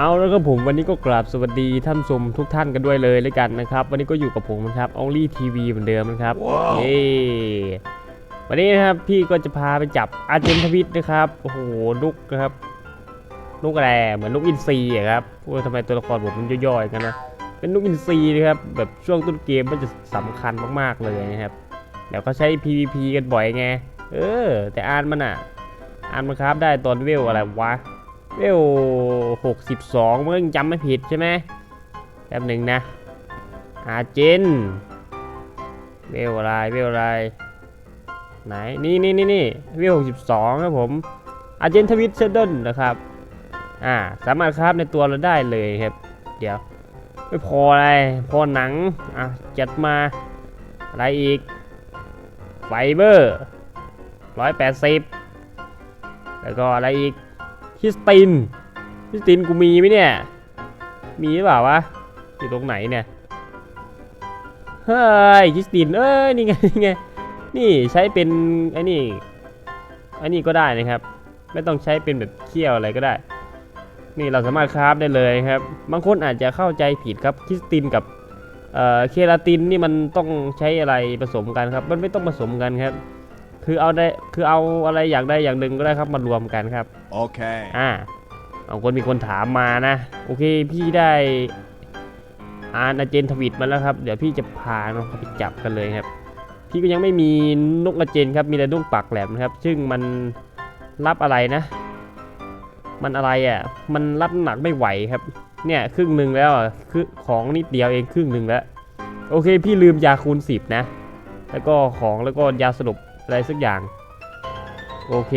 เอาแล้วก็ผมวันนี้ก็กราบสวัสดีท่านผู้ชมทุกท่านกันด้วยเลยเลยกันนะครับ วันนี้ก็อยู่กับผมนะครับ Only TV เหมือนเดิมนะครับเย้วันนี้นะครับพี่ก็จะพาไปจับอาร์เจนทวิตนะครับโอ้โหนุกนะครับนุกอะไรเหมือนนุกอินทรีอะครับโอ้ยทำไมตัวละครผมมันย่อยๆกันนะเป็นนุกอินทรีนะครับแบบช่วงต้นเกมมันจะสำคัญมากๆเลยนะครับเดี๋ยวเขาใช้ PVP กันบ่อยไงเออ แต่อ่านมันอะอ่านมันครับได้ตอนเวลอะไรวะ เวลหกสิบสองเมื่อจำไม่ผิดใช่ไหมแป๊บหนึ่งนะอาเจนเวลอะไรเวลอะไรไหนนี่นี่นี่นี่เวลหกสิบสองครับผมอาเจนทวิตเซดนนะครับอ่าสามารถคราฟในตัวเราได้เลยครับ เดี๋ยว ไม่พออะไรพอหนังอะจัดมาอะไรอีกไฟเบอร์ร้อยแปดสิบแล้วก็อะไรอีก คริสตินคริสตินกูมีไหมเนี่ย มีหรือเปล่าวะ อยู่ตรงไหนเนี่ย เฮ้ยคริสตินเอ้ยนี่ไงนี่ไง นี่ใช้เป็นไอ้นี่ไอ้นี่ก็ได้นะครับ ไม่ต้องใช้เป็นแบบเคี่ยวอะไรก็ได้ นี่เราสามารถคราฟได้เลยครับ บางคนอาจจะเข้าใจผิดครับคริสตินกับเอ่อเคลาตินนี่มันต้องใช้อะไรผสมกันครับ มันไม่ต้องผสมกันครับ คือเอาได้คือเอาอะไรอย่างใดอย่างหนึ่งก็ได้ครับมารวมกันครับ Okay. อ่าบางคนมีคนถามมานะ โอเคพี่ได้อ่านอาเจนทวิตมาแล้วครับ เดี๋ยวพี่จะพาน้องเขาไปจับกันเลยครับ พี่ก็ยังไม่มีนกอาเจนครับมีแต่นกปากแหลมนะครับ ซึ่งมันรับอะไรนะ มันอะไรอะมันรับน้ำหนักไม่ไหวครับ เนี่ยครึ่งหนึ่งแล้วอะคือของนิดเดียวเองครึ่งหนึ่งแล้ว โอเค พี่ลืมยาคูณ10นะแล้วก็ของแล้วก็ยาสลบ อะไรสักอย่าง โอเค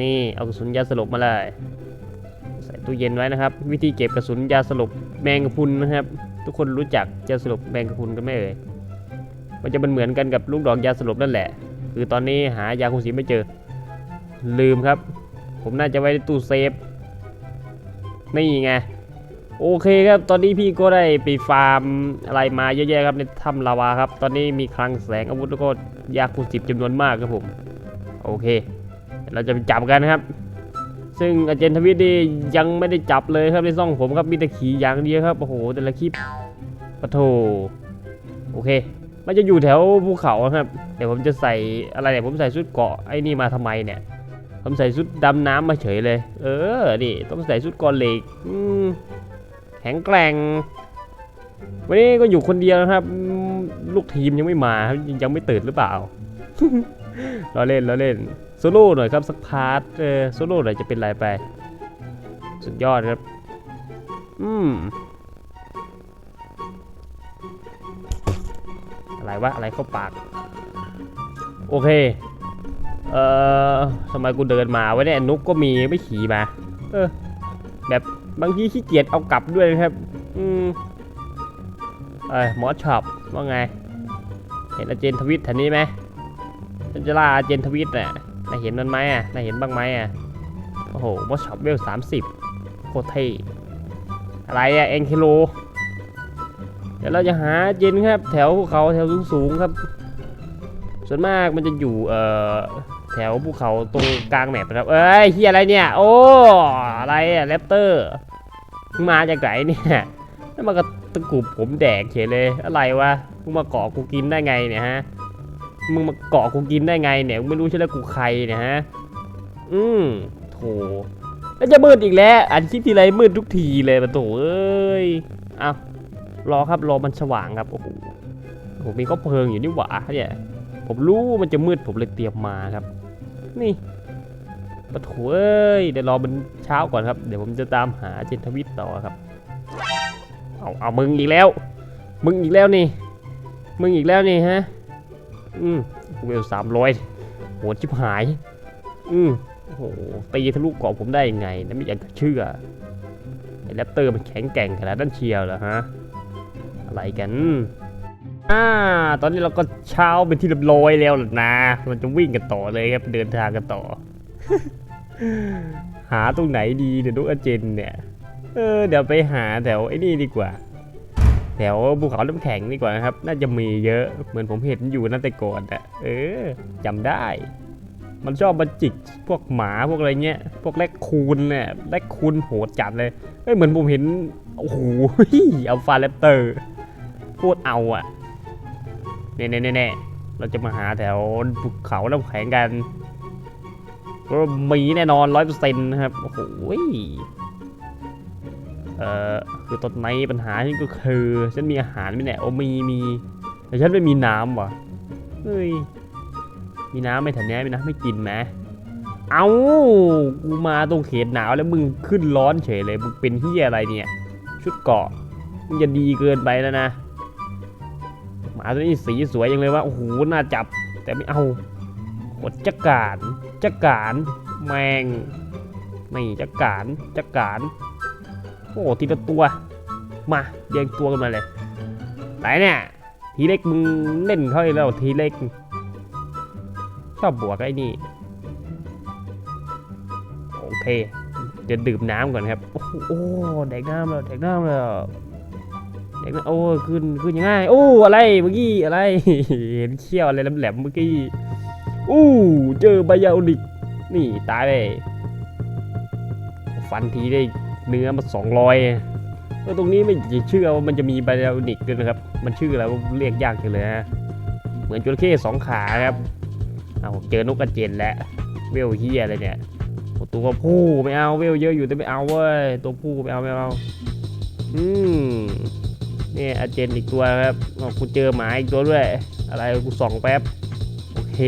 นี่เอากระสุนยาสลบมาเลยใส่ตู้เย็นไว้นะครับ วิธีเก็บกระสุนยาสลบแมงกะพุนนะครับ ทุกคนรู้จักยาสลบแมงกะพุนกันไหมเอ่ยมันจะเป็นเหมือนกันกับลูกดอกยาสลบนั่นแหละ คือตอนนี้หายาคูณสีไม่เจอ ลืมครับ ผมน่าจะไว้ในตู้เซฟนี่ไง โอเคครับ ตอนนี้พี่ก็ได้ไปฟาร์มอะไรมาเยอะแยะครับในถ้ำลาวาครับ ตอนนี้มีคลังแสงอาวุธแล้วก็ยาคูณสิบจำนวนมากครับผม โอเค เราจะไปจับกันนะครับ ซึ่งอาเจนทวิตนี่ยังไม่ได้จับเลยครับในซ่องผมครับมีแต่ขี่อย่างเดียวครับ โอ้โห แต่ละคลิปปะโถโอเค มันจะอยู่แถวภูเขาครับ เดี๋ยวผมจะใส่อะไรเนี่ยผมใส่ชุดเกาะไอ้นี่มาทำไมเนี่ย ผมใส่ชุดดำน้ำมาเฉยเลย เออ นี่ต้องใส่ชุดกราะเหล็กอืม แข็งแกร่ง วันนี้ก็อยู่คนเดียวนะครับ ลูกทีมยังไม่มาครับยังไม่ตื่นหรือเปล่าเราเล่นเราเล่นโซโล่หน่อยครับสักพาร์ทเออโซโล่หน่อยจะเป็นไรไป สุดยอดครับ อืมอะไรวะอะไรเข้าปาก โอเค เอ่อทำไมกูเดินมาวะเนี่ยนุกก็มีไม่ขี่มา เออ แบบบางทีขี้เกียจเอากลับด้วยนะครับ อืมเอ้ยหมอช็อปว่าไง เห็นอาเจนทวิตแถวนี้ไหมฉันจะล่าอาเจนทวิตน่ะนายเห็นมันไหมอะนายเห็นบ้างไหมอะ โอ้โหวอช็อปเวลสามสิบโคตรเท่อะไรอะเอ็นคิโลเดี๋ยวเราจะหาเจนครับ แถวเขาแถวสูงๆครับ ส่วนมากมันจะอยู่เอ่อแถวภูเขาตรงกลางแมปนะครับ เอ้ยเฮียอะไรเนี่ย โอ้ อะไรอะแรปเตอร์ มาจากไหนเนี่ยแล้วมันก็ตะกุบผมแดกเฉยเลย อะไรวะ มึงมาเกาะกูกินได้ไงเนี่ยฮะ มึงมาเกาะกูกินได้ไงเนี่ย มึงไม่รู้ใช่ไหมกูใครเนี่ยฮะ อืมโถแล้วจะมืดอีกแล้ว อันคลิปทีไรมืดทุกทีเลยปะโถเอ้ย เอารอครับ รอมันสว่างครับ โอ้โหผมมีก็เพลิงอยู่นี่หว่าเนี่ย ผมรู้มันจะมืดผมเลยเตรียมมาครับ นี่ปะถเอ้ยเดี๋ยวรอมันเช้าก่อนครับ เดี๋ยวผมจะตามหาเจนทวิตต่อครับ เอาเอามึงอีกแล้ว มึงอีกแล้วนี่ มึงอีกแล้วนี่ฮะ อืมเวลสามร้อยโหดชิบหาย อืมโอ้โหตีทะลุเกาะผมได้ยังไงนะไม่อยากจะเชื่อไอ้แรปเตอร์มันแข็งแกร่งขนาดนั้นเชียวเหรอฮะ อะไรกัน อ่า ตอนนี้เราก็เช้าเป็นที่เรียบร้อยแล้วล่ะนะเราจะวิ่งกันต่อเลยครับ เดินทางกันต่อ หาตรงไหนดีเดี๋ยวดูอาเจนเนี่ย เออ เดี๋ยวไปหาแถวไอ้นี่ดีกว่า แถวภูเขาน้ำแข็งดีกว่านะครับ น่าจะมีเยอะ เหมือนผมเห็นอยู่นั่นแต่ก่อนอะเออจำได้ มันชอบมาจิกพวกหมาพวกอะไรเงี้ย พวกแรคคูนเนี่ยแรคคูนโหดจัดเลย เอ้ย เหมือนผมเห็น โอ้โหเอาฟาแรปเตอร์โคตรเอาอะเน่เน่เน่เน่เราจะมาหาแถวภูเขาน้ำแข็งกันก็มีแน่นอนร้อยเปอร์เซ็นต์นะครับ โอ้โหเอ่อคือตอนนี้ปัญหาที่ก็คือ ฉันมีอาหารไหมเนี่ยโอ้มีมี แต่ฉันไม่มีน้ำว่ะเฮ้ยมีน้ำไม่แถวนี้มีน้ำไม่กินไหมเอากูมาตรงเขตหนาวแล้วมึงขึ้นร้อนเฉยเลย มึงเป็นเฮียอะไรเนี่ย ชุดเกาะมึงจะดีเกินไปแล้วนะ มาตัวนี้สีสวยยังเลยว่าโอ้โหน่าจับ แต่ไม่เอาโคตรจักรานจักรานแมงนี่จักรานจักรานโอ้ทีละตัวมาเรียงตัวกันมาเลยไหนเนี่ยทีเล็กมึงเล่นเขาอีกแล้วทีเล็กชอบบวกไอ้นี่โอเคเดี๋ยวดื่มน้ำก่อนครับ โอ้โหแดกน้ำแล้วแดกน้ำแล้ว แดกน้โอ้ขึ้นขึ้นยังไงโอ้อะไรเมื่อกี้อะไรเห็นเขี้ยวอะไรแหลมๆเมื่อกี้อู้เจอไบยาอนิกนี่ตายไปฟันทีได้เนื้อมาสองร้อยเออตรงนี้ไม่เชื่อว่ามันจะมีไบยาอนิกด้วยนะครับ มันชื่ออะไรเรียกยากจังเลยฮะเหมือนจระเข้สองขาครับเอาผมเจอนกกระเจนแล้วเวลเฮียอะไรเนี่ยตัวผู้ไม่เอาเวลเยอะอยู่แต่ไม่เอาเว้ยตัวผู้ไม่เอาไม่เอาอืม นี่อาเจนอีกตัวครับกูเจอหมาอีกตัวด้วย อะไรกูส่องแป๊บ โอเค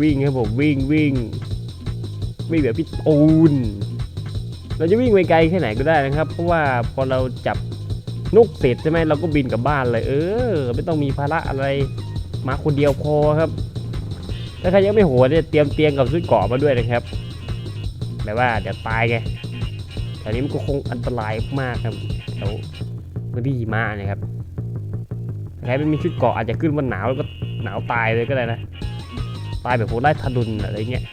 วิ่งครับผมวิ่งวิ่งวิ่งแบบพี่ตูนเราจะวิ่งไปไกลแค่ไหนก็ได้นะครับ เพราะว่าพอเราจับนกเสร็จใช่ไหมเราก็บินกลับบ้านเลย เออ ไม่ต้องมีภาระอะไรมาคนเดียวพอครับถ้าใครยังไม่โหดเนี่ยเตรียมเตียงกับชุดเกาะมาด้วยนะครับแบบว่าเดี๋ยวตายไงแถวนี้มันก็คงอันตรายมากครับแถว พื้นที่หิมะนะครับใครไม่มีชุดเกาะอาจจะขึ้นวันหนาวแล้วก็หนาวตายเลยก็ได้นะ ตายแบบโหไล่ทะดุนอะไรเงี้ย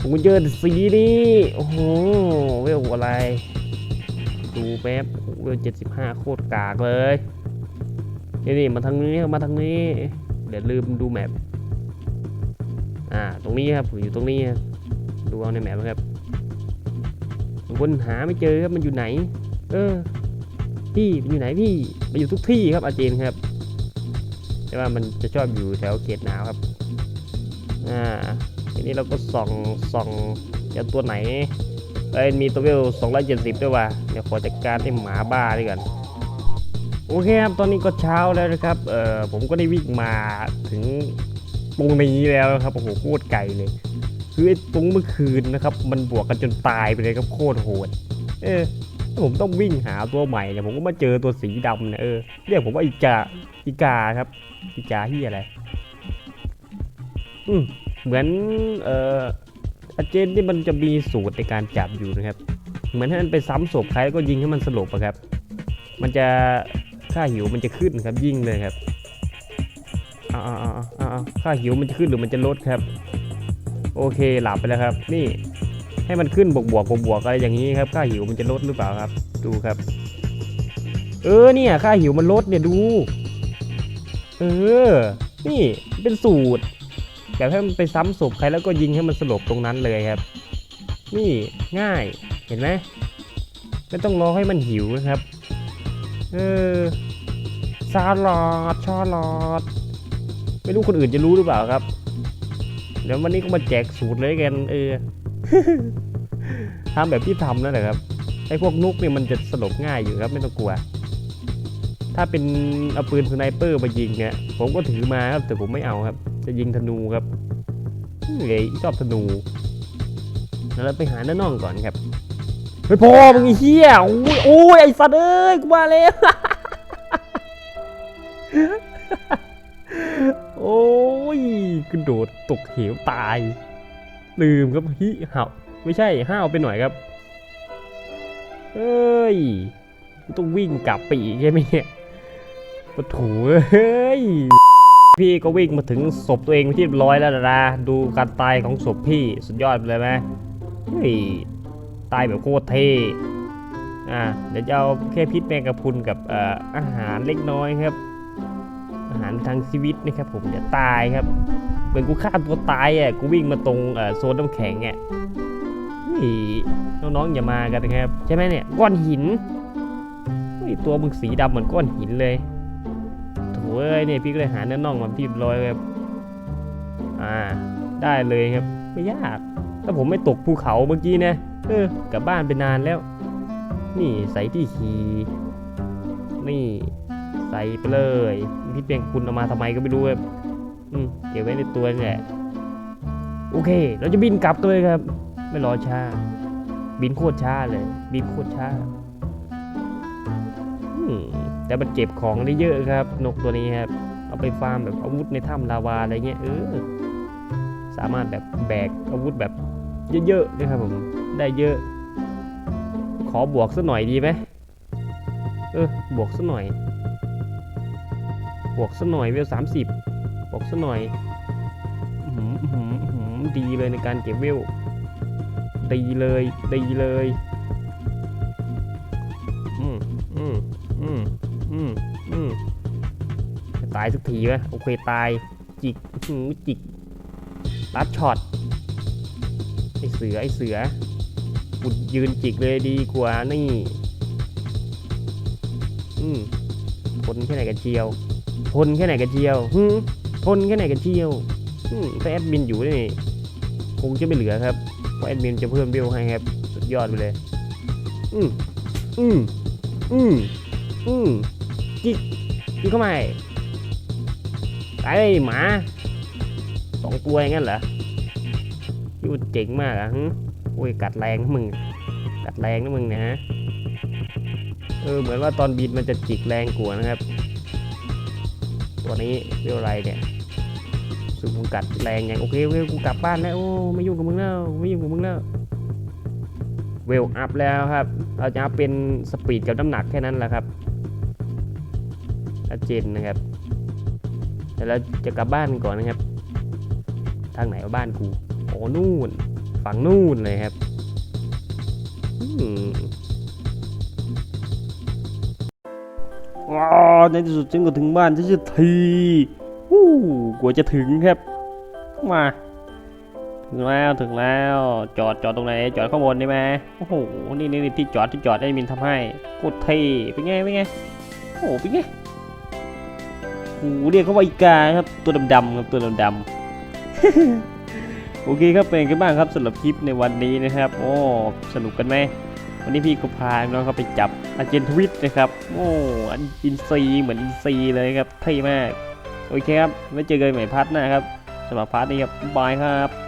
ผมเจอสีนี้โอ้โหเวลอะไร ดูแป๊บโหเวลเจ็ดสิบห้าโคตรกากเลย นี่นี่มาทางนี้มาทางนี้ เดี๋ยวลืมดูแมปอ่า ตรงนี้ครับผมอยู่ตรงนี้ครับดูเอาในแมปนะครับบางคนหาไม่เจอครับมันอยู่ไหน เออ พี่มันอยู่ไหนพี่มันอยู่ทุกที่ครับอาเจนครับ แต่ว่ามันจะชอบอยู่แถวเขตหนาวครับอ่าทีนี้เราก็ส่องส่องจะตัวไหนเอ้ยมีตัวเวล270 ด้วยว่ะเดี๋ยวขอจัดการไอ้หมาบ้าด้วยกันโอเคครับตอนนี้ก็เช้าแล้วนะครับเอ่อผมก็ได้วิ่งมาถึงตรงนี้แล้วครับโอ้โหโคตรไกลเลย คือไอ้ตรงเมื่อคืนนะครับ มันบวกกันจนตายไปเลยครับโคตรโหด เออ ผมต้องวิ่งหาตัวใหม่เนี่ยผมก็มาเจอตัวสีดำเนี่ยเออเรียกผมว่าอีกาอีกาครับ อีกาที่อะไร อืมเหมือนเอ่ออาเจนที่มันจะมีสูตรในการจับอยู่นะครับ เหมือนให้มันไปซ้ำศพใครแล้วก็ยิงให้มันสลบอะครับ มันจะค่าหิวมันจะขึ้นครับยิ่งเลยครับอ่าอ่าอ่าอ่าค่าหิวมันจะขึ้นหรือมันจะลดครับ โอเคหลับไปแล้วครับ นี่ ให้มันขึ้นบวกบวกบวกบวกอะไรอย่างนี้ครับค่าหิวมันจะลดหรือเปล่าครับ ดูครับ เออเนี่ยค่าหิวมันลดเนี่ยดู เออ นี่เป็นสูตรแบบให้มันไปซ้ำศพใครแล้วก็ยิงให้มันสลบตรงนั้นเลยครับ นี่ง่ายเห็นไหมไม่ต้องรอให้มันหิวนะครับ เออชาลอดชาลอดไม่รู้คนอื่นจะรู้หรือเปล่าครับ เดี๋ยววันนี้ก็มาแจกสูตรเลยกันเออ ทำแบบที่ทำนั่นแหละครับไอ้พวกนุกเนี่ยมันจะสลบง่ายอยู่ครับไม่ต้องกลัว ถ้าเป็นเอาปืนสไนเปอร์มายิงเนี่ยผมก็ถือมาครับแต่ผมไม่เอาครับ จะยิงธนูครับเฮ้ยชอบธนูแล้วเราไปหาหน้าน่องก่อนครับเฮ้ยพอมึงเหี้ยโอ้ยโอ้ยไอ้สัตว์เอ้ยกูมาแล้วโอ้ยกระโดดตกเหวตาย ลืมครับฮิเห่าไม่ใช่ห้าวไปหน่อยครับเฮ้ยต้องวิ่งกลับไปอีกใช่ไหมเนี่ยปะถูเฮ้ยพี่ก็วิ่งมาถึงศพตัวเองที่ร้อยแล้วนะดูการตายของศพพี่สุดยอดเลยไหมเฮ้ยตายแบบโคตรเท่อ่าเดี๋ยวจะเอาแค่พิษแมงกะพุนกับออาหารเล็กน้อยครับ อาหารทางชีวิตนะครับผมจะตายครับ มือนกูฆ่าตัวตายอะกูวิ่งมาตรงโซนน้ำแข็งอะเฮ้ยน้องๆอย่ามากันนะครับ ใช่ไหมเนี่ยก้อนหินตัวมึงสีดำเหมือนก้อนหินเลยโถ่เอ้ยเนี่ยพี่ก็เลยหาเนื้อน่องมาพี่ร้อยครับอ่า ได้เลยครับ ไม่ยาก ถ้าผมไม่ตกภูเขาเมื่อกี้นะเออกลับบ้านไปนานแล้ว นี่ใส่ที่ขี่นี่ใส่ไปเลยพี่เปียงคุณเอามาทำไมก็ไม่รู้ครับ อืมเก็บไว้ในตัวแหละโอเค เราจะบินกลับกันเลยครับ ไม่รอช้า บินโคตรช้าเลย บินโคตรช้าแต่มันเก็บของได้เยอะครับ นกตัวนี้ครับ เอาไปฟาร์มแบบอาวุธในถ้ำลาวาอะไรเงี้ยเออสามารถแบบแบกอาวุธแบบเยอะๆนะครับผมได้เยอะ ขอบวกสักหน่อยดีไหมเออบวกสักหน่อย บวกสักหน่อยเวลสามสิบ บวกสักหน่อยดีเลยในการเก็บเวลดีเลยดีเลยอืมอืมอืมอืมอืมตายสักทีไหมโอเคตายจิกหืจิกรัดช็อตไอเสือไอเสือกูยืนจิกเลยดีกว่านี่อืมทนแค่ไหนกันเชียวทนแค่ไหนกันเชียวฮึ ทนแค่ไหนกันเชียวอืมถ้าแอดมินอยู่นี่คงจะไม่เหลือครับเพราะแอดมินจะเพิ่มเบลให้ครับสุดยอดไปเลย อืมอืมอืมอืมจิกจิกเข้ามาไอ้หมาสองตัวอย่างนั้นเหรอพี่ว่าเจ๋งมากอะฮึโอ้ยกัดแรงนะมึง กัดแรงนะมึงเนะฮะเออเหมือนว่าตอนบินมันจะจิกแรงกว่านะครับ ตัวนี้เรียกอะไรเนี่ย สึกมึงกัดแรงอย่างโอเคโอเคกูกลับบ้านแล้วโอ้ไม่ยุ่งกับมึงแล้วไม่ยุ่งกับมึงแล้วเวลอัพแล้วครับเราจะอัพเป็นสปีดกับน้ำหนักแค่นั้นแหละครับชัดเจนนะครับแต่เราจะกลับบ้านก่อนนะครับ ทางไหนว่าบ้านกูโอ้นู่น ฝั่งนู่นเลยครับอืมว้าวในที่สุดฉันก็ถึงบ้านฉันจะที วู้กว่าจะถึงครับมาถึงแล้วถึงแล้วจอดจอดตรงไหน จอดข้างบนได้ไหมโอ้โหนี่นี่นที่จอดที่จอดไอ้มินทำให้โคตรเท่เป็นไงเป็นไงโอ้โหเป็นไงโอ้เรียกเขาว่าอีกาครับตัวดำๆครับตัวดำๆโอเคครับเป็นกันบ้างครับสำหรับคลิปในวันนี้นะครับ โอ้สนุกกันไหมวันนี้พี่ก็พาน้องเขาไปจับอาเจนทวิตนะครับ โอ้อันอินซีเหมือนอินซีเลยครับเท่มาก โอเคครับไว้เจอกันใหม่พาร์ทหน้าครับสำหรับพาร์ทนี้ครับบายครับ